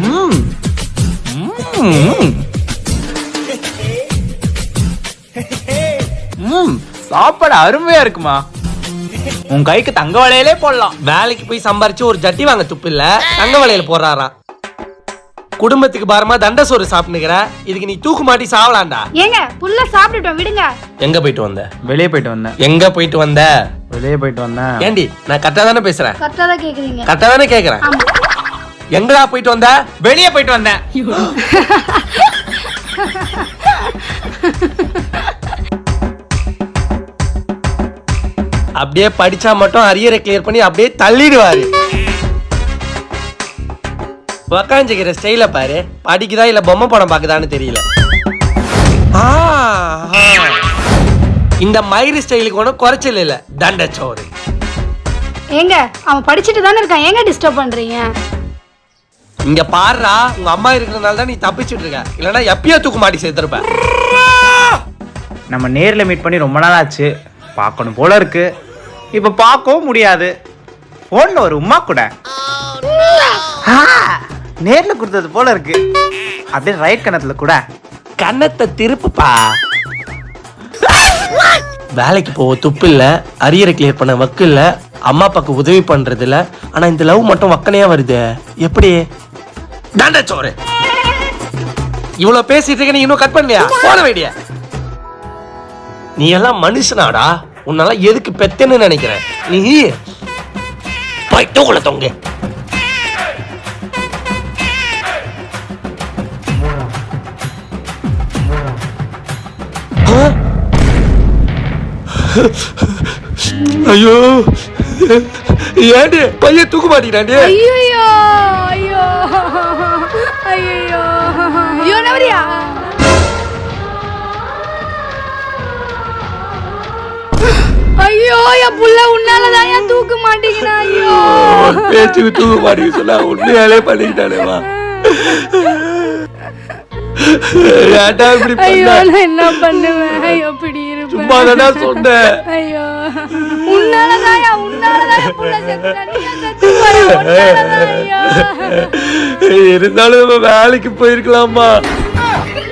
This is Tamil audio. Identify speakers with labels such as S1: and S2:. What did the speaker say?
S1: ம். ம். ம். சாப்பாடு அருமையா இருக்குமா? உன் கைக்கு தங்க வளையலே போடலாம்.
S2: வேலைக்கு போய் சம்பாரிச்சு ஒரு ஜட்டி வாங்க துப்பு இல்ல தங்க வலையில போடுறாராம் குடும்பத்துக்கு பாரமா தண்ட சோறு சாப்பிட்டுக்கிற இதுக்கு நீ தூக்கு மாட்டி சாவலாம்டா
S3: ஏங்க புல்ல சாப்பிட்டுட்டோம் விடுங்க.
S2: எங்க போயிட்டு வந்த?
S1: வெளியே போயிட்டு வந்தேன்.
S2: எங்க போயிட்டு வந்த?
S1: வெளியே போயிட்டு வந்தேன்.
S2: ஏண்டி நான் கரெக்டா தானே பேசுறேன்?
S3: கரெக்டா தான் கேக்குறீங்க.
S2: கரெக்டா தானே கேக்குறேன்?
S3: ஆமா.
S2: எங்கடா போயிட்டு வந்த?
S1: வெளியே போயிட்டு வந்தேன்.
S2: அப்படியே படிச்சா மட்டும் அரியரை கிளியர் பண்ணி அப்படியே தள்ளிடுவாரு. உக்காஞ்சிக்கிற ஸ்டைல பாரு. படிக்குதா இல்ல பொம்மை படம் பாக்குதான்னு தெரியல. இந்த மயிறு ஸ்டைலுக்கு ஒன்றும் குறைச்சல் இல்ல. தண்டச்சோறு.
S3: ஏங்க அவன் படிச்சுட்டு தானே இருக்கான். ஏங்க டிஸ்டர்ப் பண்றீங்க?
S2: இங்க பாருடா உங்க அம்மா இருக்கிறதுனால தான் நீ தப்பிச்சிட்டு இருக்க. இல்லைன்னா எப்பயோ தூக்கு மாட்டி சேர்த்திருப்ப
S1: நம்ம நேர்ல மீட் பண்ணி ரொம்ப நாள் ஆச்சு பார்க்கணும் போல இருக்கு. இப்போ பார்க்கவும் முடியாது. ஃபோனில் ஒரு உமா கூட. நேர்ல கொடுத்தது போல இருக்கு. அப்படியே ரைட் கணத்துல கூட.
S2: கன்னத்தை திருப்புப்பா. வேலைக்கு போக துப்பு இல்ல அரியரை கிளியர் பண்ண வக்கு இல்ல அம்மா அப்பாக்கு உதவி பண்றது இல்ல ஆனா இந்த லவ் மட்டும் வக்கனையா வருது. எப்படி? தண்டச்சோறு இவ்வளவு பேசிட்டு இருக்க நீ இன்னும் கட் பண்ணலையா போன வேண்டிய. நீ எல்லாம் மனுஷனாடா. உன்னால எதுக்கு பெத்தன்னு நினைக்கிறேன். நீ போய் தூக்குல தொங்கு. ஐயோ. ஏண்டி பையன் தூக்க மாட்டேங்கிறாண்டி?
S3: ஐயோ ஐயோ ஐயோ. ஐயோ நவரியா ஐயோ என் புள்ள உன்னாலதான் ஏன் தூக்க மாட்டேங்கிறான் ஐயோ.
S2: பேச்சுக்கு தூக்க மாட்டேங்க சொன்னா உண்மையாலே பண்ணிக்கிட்டானேவா ஏன்டா இப்படி
S3: ஐயோ
S2: பண்ண
S3: நான் என்ன பண்ணுவேன்? எப்படி இருப்பேன்.
S2: சும்மா தானே சொன்னேன்
S3: ஐயோ. உன்னாலதான் உன்னாலதான் புள்ள செத்து ஐயோ.
S2: இருந்தாலும் வேலைக்கு போயிருக்கலாமா? Ah!